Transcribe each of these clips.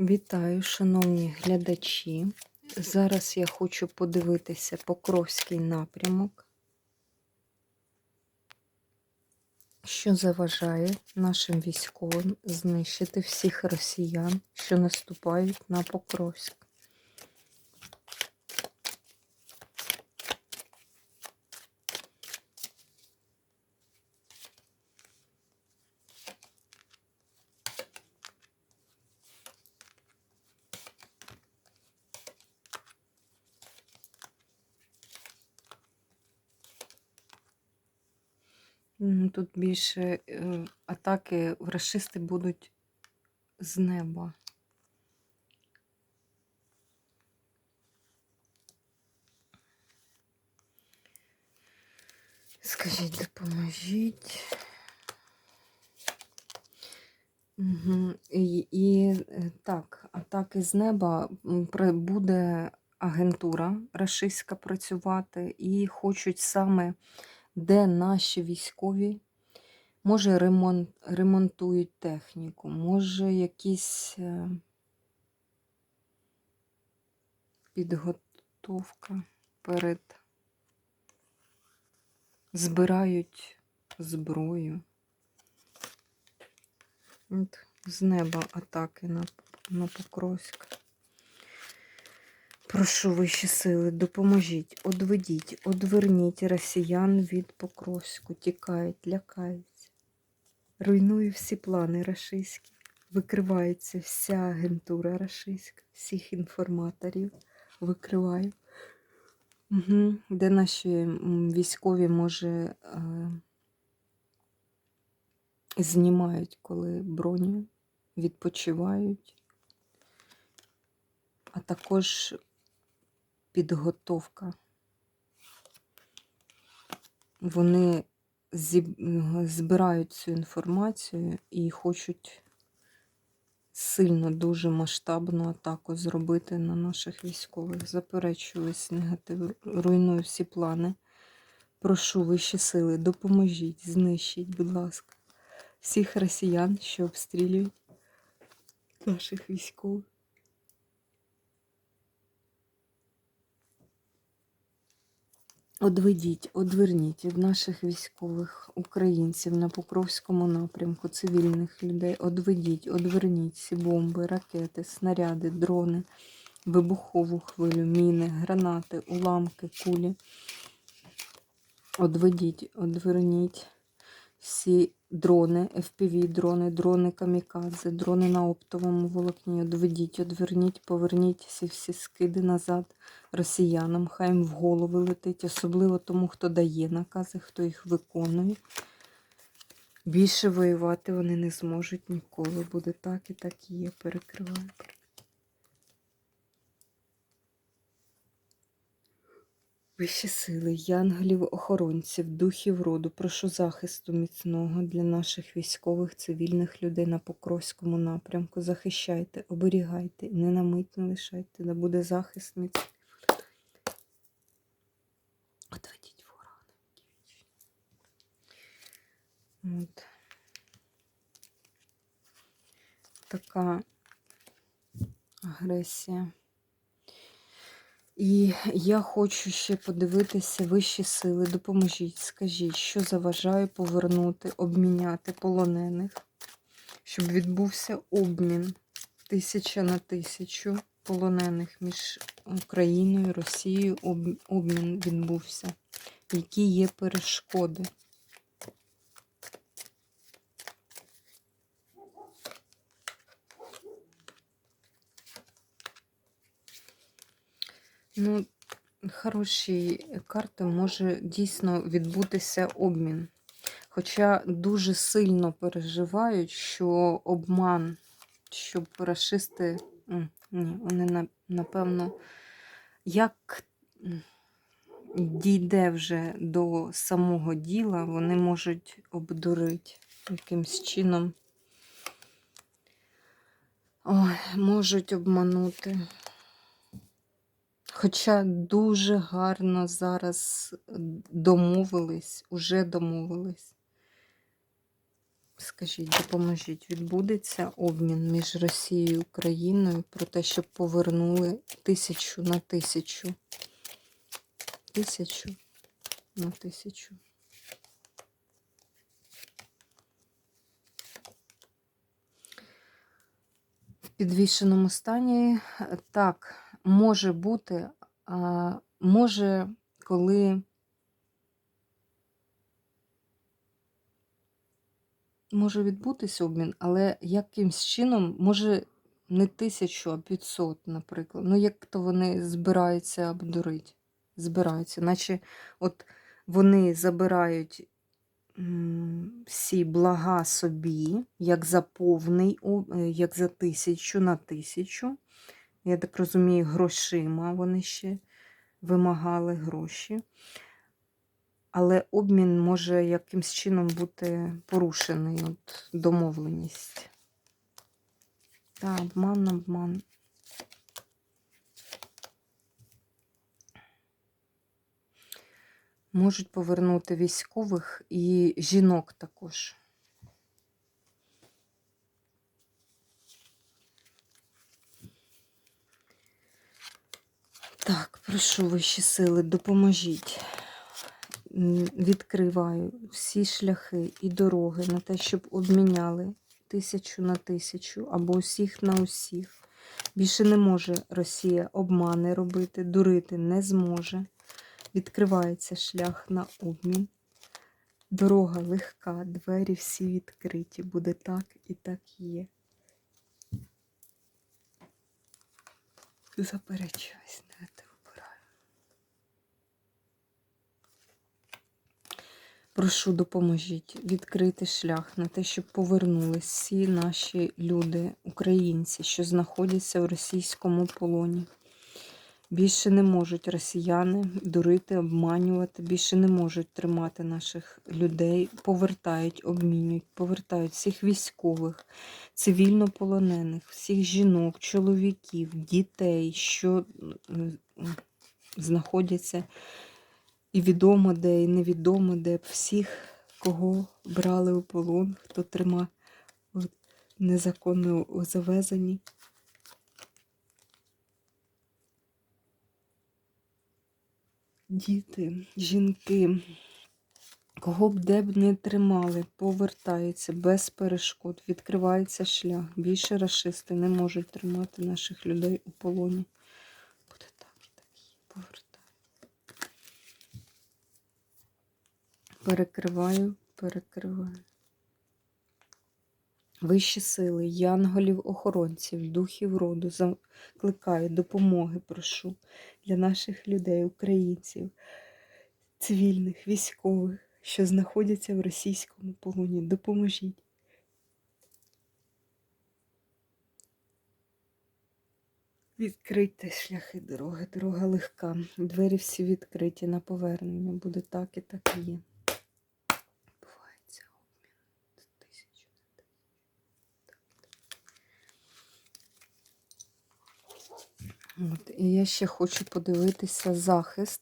Вітаю, шановні глядачі. Зараз я хочу подивитися Покровський напрямок, що заважає нашим військовим знищити всіх росіян, що наступають на Покровськ. Тут більше е, атаки рашисти будуть з неба. Скажіть, допоможіть. Угу. І, і е, так, атаки з неба буде агентура рашистська працювати, і хочуть саме, де наші військові, може, ремонт, ремонтують техніку, може, якісь е, підготовка перед збирають зброю. От з неба атаки на, на Покровськ. Прошу вищі сили, допоможіть, одведіть, одверніть росіян від Покровську. Тікають, лякаються. Руйнує всі плани рашистські. Викривається вся агентура рашистська, всіх інформаторів викриваю. Угу. Де наші військові, може, е, знімають, коли броню, відпочивають, а також підготовка. Вони збирають цю інформацію і хочуть сильно, дуже масштабну атаку зробити на наших військових. Заперечую весь негатив, руйную всі плани. Прошу вищі сили, допоможіть, знищіть, будь ласка, всіх росіян, що обстрілюють наших військових. Одведіть, одверніть від наших військових українців на Покровському напрямку, цивільних людей. Одведіть, одверніть всі бомби, ракети, снаряди, дрони, вибухову хвилю, міни, гранати, уламки, кулі. Одведіть, одверніть всі дрони, FPV-дрони, дрони камікадзе, дрони на оптовому волокні. Одведіть, одверніть, поверніть всі всі скиди назад росіянам. Хай їм в голови летить, особливо тому, хто дає накази, хто їх виконує. Більше воювати вони не зможуть ніколи. Буде так і так і є. Перекриваю. Вищі сили, янголів, охоронців, духів роду, прошу захисту міцного для наших військових, цивільних людей на Покровському напрямку. Захищайте, оберігайте, не на мить не лишайте, да буде захист міцний. Отведіть ворога. От. Така агресія. І я хочу ще подивитися вищі сили. Допоможіть, скажіть, що заважає повернути, обміняти полонених, щоб відбувся обмін тисяча на тисячу полонених між Україною і Росією. об- Обмін відбувся. Які є перешкоди? Ну, хороші карти може дійсно відбутися обмін. Хоча дуже сильно переживають, що обман, щоб рашисти, м, ні, вони напевно, як дійде вже до самого діла, вони можуть обдурити якимсь чином. Ой, можуть обманути. Хоча дуже гарно зараз домовились, уже домовились. Скажіть, допоможіть, відбудеться обмін між Росією і Україною про те, щоб повернули тисячу на тисячу. Тисячу на тисячу. В підвішеному стані е, так, може бути, може, коли може відбутися обмін, але якимсь чином, може не тисячу, а 500, наприклад. Ну, як то вони збираються обдурити. Збираються, наче от вони забирають всі блага собі, як за повний, як за тисячу на тисячу. Я так розумію, грошима вони ще вимагали гроші. Але обмін може якимсь чином бути порушений, от домовленість. Так, обман, обман. Можуть повернути військових і жінок також. Так, прошу вищі сили, допоможіть. Відкриваю всі шляхи і дороги на те, щоб обміняли тисячу на тисячу або усіх на усіх. Більше не може Росія обмани робити, дурити не зможе. Відкривається шлях на обмін. Дорога легка, двері всі відкриті. Буде так і так є. Заперечуюсь, не те вибираю. Прошу, допоможіть відкрити шлях на те, щоб повернулись всі наші люди, українці, що знаходяться в російському полоні. Більше не можуть росіяни дурити, обманювати, більше не можуть тримати наших людей, повертають, обмінюють, повертають всіх військових, цивільнополонених, всіх жінок, чоловіків, дітей, що знаходяться і відомо де, і невідомо де, всіх, кого брали у полон, хто трима незаконно завезені. Діти, жінки, кого б де б не тримали, повертаються без перешкод, відкривається шлях. Більше расисти не можуть тримати наших людей у полоні. Буде так так є, Перекриваю, перекриваю. Вищі сили, янголів, охоронців, духів роду, закликаю, допомоги прошу для наших людей, українців, цивільних, військових, що знаходяться в російському полоні. Допоможіть. Відкрийте шляхи дороги, дорога легка. Двері всі відкриті на повернення. Буде так і так і є. Бувається обмін з тисячу на От, і я ще хочу подивитися захист.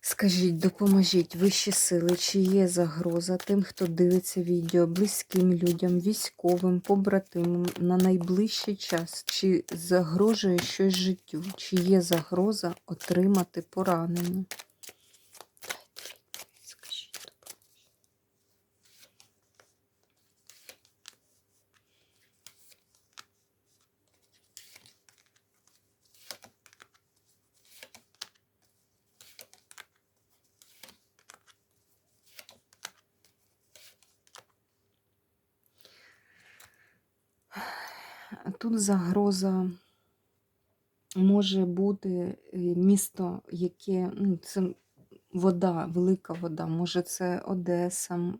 Скажіть, допоможіть вищі сили, чи є загроза тим, хто дивиться відео, близьким людям, військовим, побратимам на найближчий час, чи загрожує щось життю, чи є загроза отримати поранення? Тут загроза може бути е, місто, яке ну, це вода, велика вода, може це Одеса,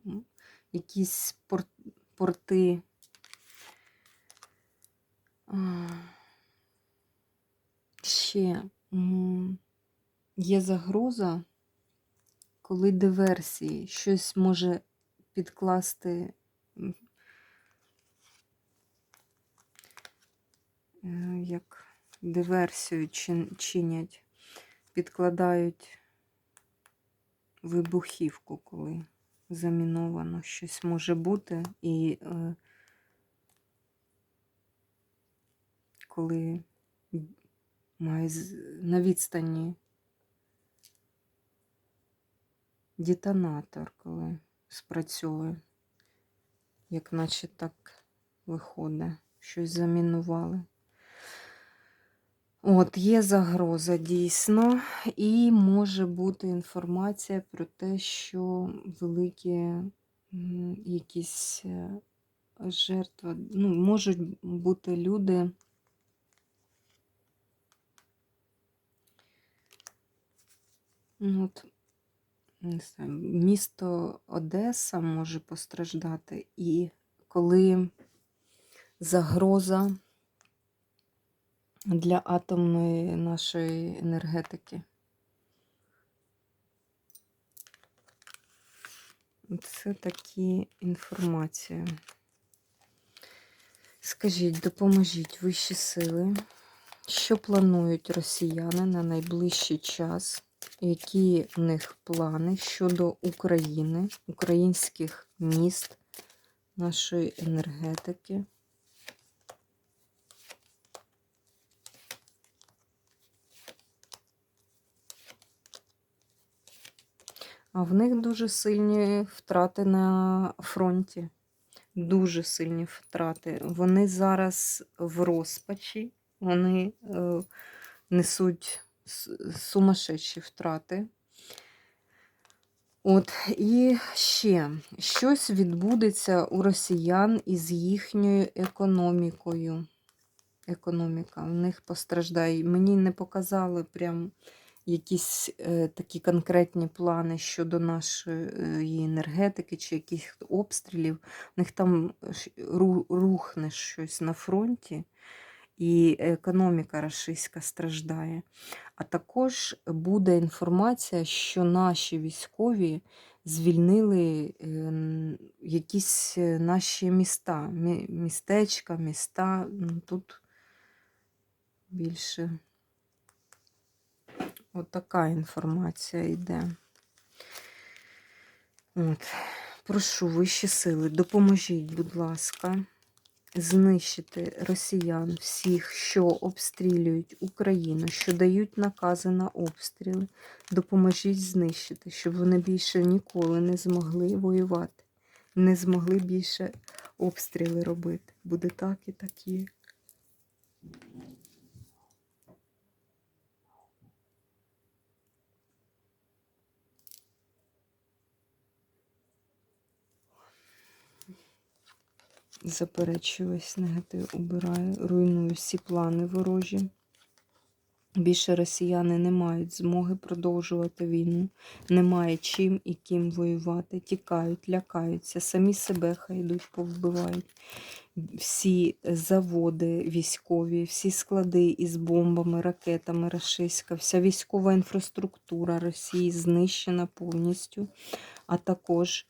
якісь порти. Ще є загроза, коли диверсії, щось може підкласти м, е, як диверсію чинять, підкладають вибухівку, коли заміновано. Щось може бути. І е, коли має на відстані детонатор, коли спрацьовує, як наче так виходить, щось замінували. От, є загроза дійсно, і може бути інформація про те, що великі якісь е, жертви, ну, можуть бути люди. Ну, от, не знаю, місто Одеса може постраждати, і коли загроза для атомної нашої енергетики. Це такі інформації. Скажіть, допоможіть вищі сили, що планують росіяни на найближчий час? Які в них плани щодо України, українських міст, нашої енергетики? А в них дуже сильні втрати на фронті. Дуже сильні втрати. Вони зараз в розпачі, вони е, несуть сумасшедші втрати. От, і ще щось відбудеться у росіян із їхньою економікою. Економіка в них постраждає. Мені не показали прям якісь е, такі конкретні плани щодо нашої е, енергетики чи якихось обстрілів. У них там рухне щось на фронті, і економіка рашистська страждає. А також буде інформація, що наші військові звільнили е, якісь е, наші міста, містечка, міста. Тут більше. От інформація йде. От. Прошу вищі сили, допоможіть, будь ласка, знищити росіян всіх, що обстрілюють Україну, що дають накази на обстріли. Допоможіть знищити, щоб вони більше ніколи не змогли воювати, не змогли більше обстріли робити. Буде так і так є. Заперечую весь негатив, убираю, руйную всі плани ворожі. Більше росіяни не мають змоги продовжувати війну, немає чим і ким воювати, тікають, лякаються, самі себе хай йдуть, повбивають. Всі заводи військові, всі склади із бомбами, ракетами рашистська, вся військова інфраструктура Росії знищена повністю, а також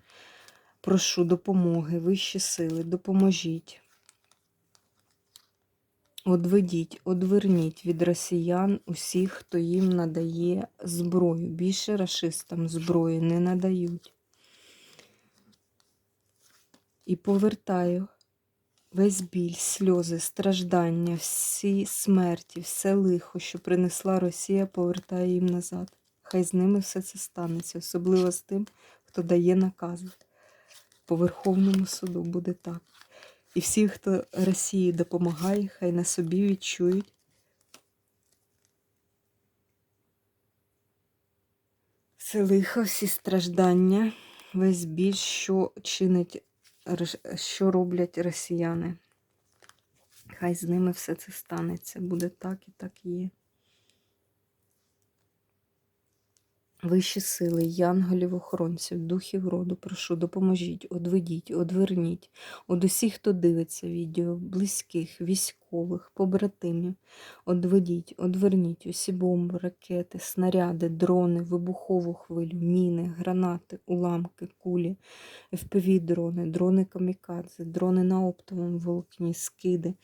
Прошу допомоги, вищі сили, допоможіть. Одведіть, одверніть від росіян усіх, хто їм надає зброю. Більше рашистам зброї не надають. І повертаю весь біль, сльози, страждання, всі смерті, все лихо, що принесла Росія, повертаю їм назад. Хай з ними все це станеться, особливо з тим, хто дає накази по Верховному суду буде так. І всі, хто Росії допомагає, хай на собі відчують. Все лихо, всі страждання, весь біль, що чинить, що роблять росіяни. Хай з ними все це станеться. Буде так і так і є. Вищі сили, янголів, охоронців, духів роду, прошу, допоможіть, одведіть, одверніть од усіх, хто дивиться відео, близьких, військових, побратимів. Одведіть, одверніть усі бомби, ракети, снаряди, дрони, вибухову хвилю, міни, гранати, уламки, кулі, FPV-дрони, дрони камікадзе, дрони на оптовому волокні, скиди.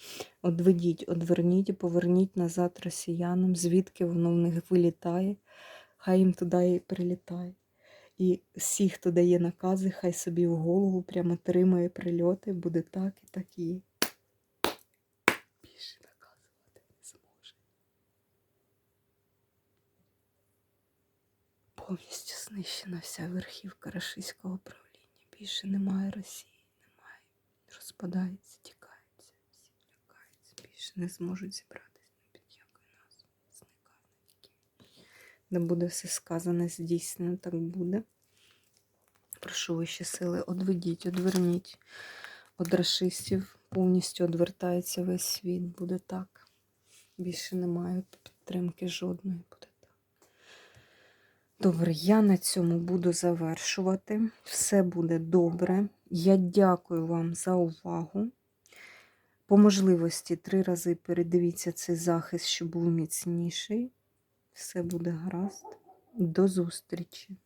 Одведіть, одверніть і поверніть назад росіянам, звідки воно в них вилітає хай їм туди і прилітає. І всі, хто дає накази, хай собі в голову прямо тримає прильоти, буде так і так і. Більше наказувати не зможе. Повністю знищена вся верхівка рашистського правління. Більше немає Росії, немає. Розпадається, тікається, всі лякаються, більше не зможуть зібратися Де буде все сказане, здійснено, так буде. Прошу вищі сили, одведіть, одверніть. Од рашистів повністю одвертається весь світ. Буде так. Більше немає підтримки жодної. Буде так. Добре, я на цьому буду завершувати. Все буде добре. Я дякую вам за увагу. По можливості три рази передивіться цей захист, щоб був міцніший. Все буде гаразд. До зустрічі!